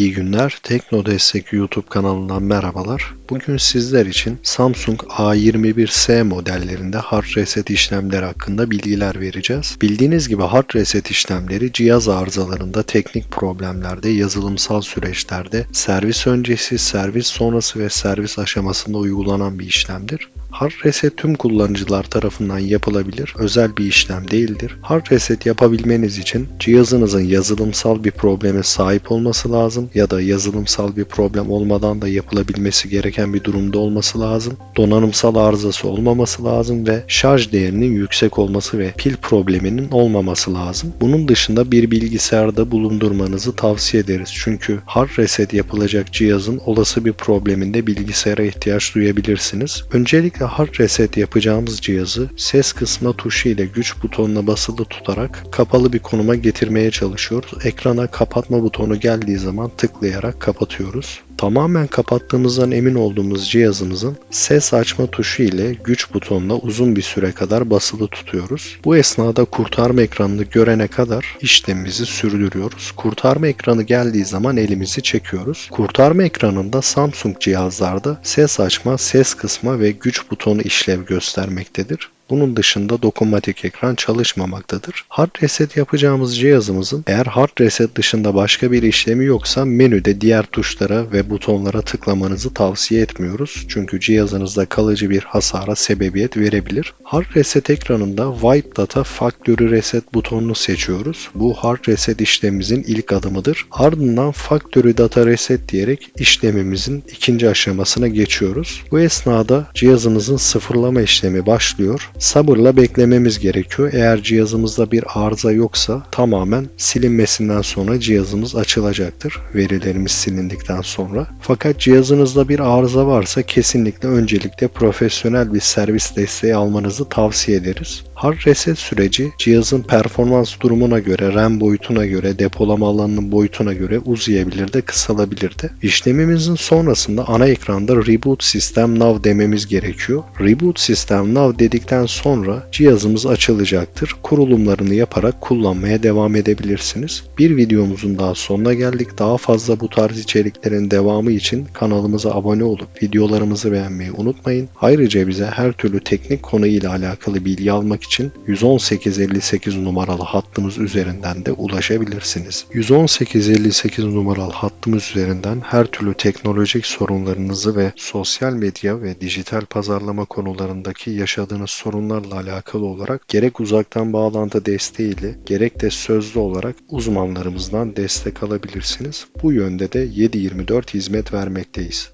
İyi günler. Tekno Destek YouTube kanalından merhabalar. Bugün sizler için Samsung A21S modellerinde hard reset işlemleri hakkında bilgiler vereceğiz. Bildiğiniz gibi hard reset işlemleri cihaz arızalarında, teknik problemlerde, yazılımsal süreçlerde, servis öncesi, servis sonrası ve servis aşamasında uygulanan bir işlemdir. Hard reset tüm kullanıcılar tarafından yapılabilir, özel bir işlem değildir. Hard reset yapabilmeniz için cihazınızın yazılımsal bir probleme sahip olması lazım ya da yazılımsal bir problem olmadan da yapılabilmesi gereken bir durumda olması lazım. Donanımsal arızası olmaması lazım ve şarj değerinin yüksek olması ve pil probleminin olmaması lazım. Bunun dışında bir bilgisayarda bulundurmanızı tavsiye ederiz. Çünkü hard reset yapılacak cihazın olası bir probleminde bilgisayara ihtiyaç duyabilirsiniz. Öncelikle hard reset yapacağımız cihazı ses kısma tuşu ile güç butonuna basılı tutarak kapalı bir konuma getirmeye çalışıyoruz. Ekrana kapatma butonu geldiği zaman tıklayarak kapatıyoruz. Tamamen kapattığımızdan emin olduğumuz cihazımızın ses açma tuşu ile güç butonuna uzun bir süre kadar basılı tutuyoruz. Bu esnada kurtarma ekranını görene kadar işlemimizi sürdürüyoruz. Kurtarma ekranı geldiği zaman elimizi çekiyoruz. Kurtarma ekranında Samsung cihazlarda ses açma, ses kısma ve güç butonu işlev göstermektedir. Bunun dışında dokunmatik ekran çalışmamaktadır. Hard reset yapacağımız cihazımızın eğer hard reset dışında başka bir işlemi yoksa menüde diğer tuşlara ve butonlara tıklamanızı tavsiye etmiyoruz. Çünkü cihazınızda kalıcı bir hasara sebebiyet verebilir. Hard reset ekranında Wipe Data Factory Reset butonunu seçiyoruz. Bu hard reset işlemimizin ilk adımıdır. Ardından Factory Data Reset diyerek işlemimizin ikinci aşamasına geçiyoruz. Bu esnada cihazımızın sıfırlama işlemi başlıyor sabırla beklememiz gerekiyor. Eğer cihazımızda bir arıza yoksa tamamen silinmesinden sonra cihazımız açılacaktır. Verilerimiz silindikten sonra. Fakat cihazınızda bir arıza varsa kesinlikle öncelikle profesyonel bir servis desteği almanızı tavsiye ederiz. Hard reset süreci cihazın performans durumuna göre, RAM boyutuna göre, depolama alanının boyutuna göre uzayabilir de kısalabilir de. İşlemimizin sonrasında ana ekranda Reboot System Now dememiz gerekiyor. Reboot System Now dedikten sonra cihazımız açılacaktır. Kurulumlarını yaparak kullanmaya devam edebilirsiniz. Bir videomuzun daha sonuna geldik. Daha fazla bu tarz içeriklerin devamı için kanalımıza abone olup videolarımızı beğenmeyi unutmayın. Ayrıca bize her türlü teknik konu ile alakalı bilgi almak için 11858 numaralı hattımız üzerinden de ulaşabilirsiniz. 11858 numaralı hattımız üzerinden her türlü teknolojik sorunlarınızı ve sosyal medya ve dijital pazarlama konularındaki yaşadığınız sorunlarla alakalı olarak gerek uzaktan bağlantı desteğiyle gerek de sözlü olarak uzmanlarımızdan destek alabilirsiniz. Bu yönde de 7/24 hizmet vermekteyiz.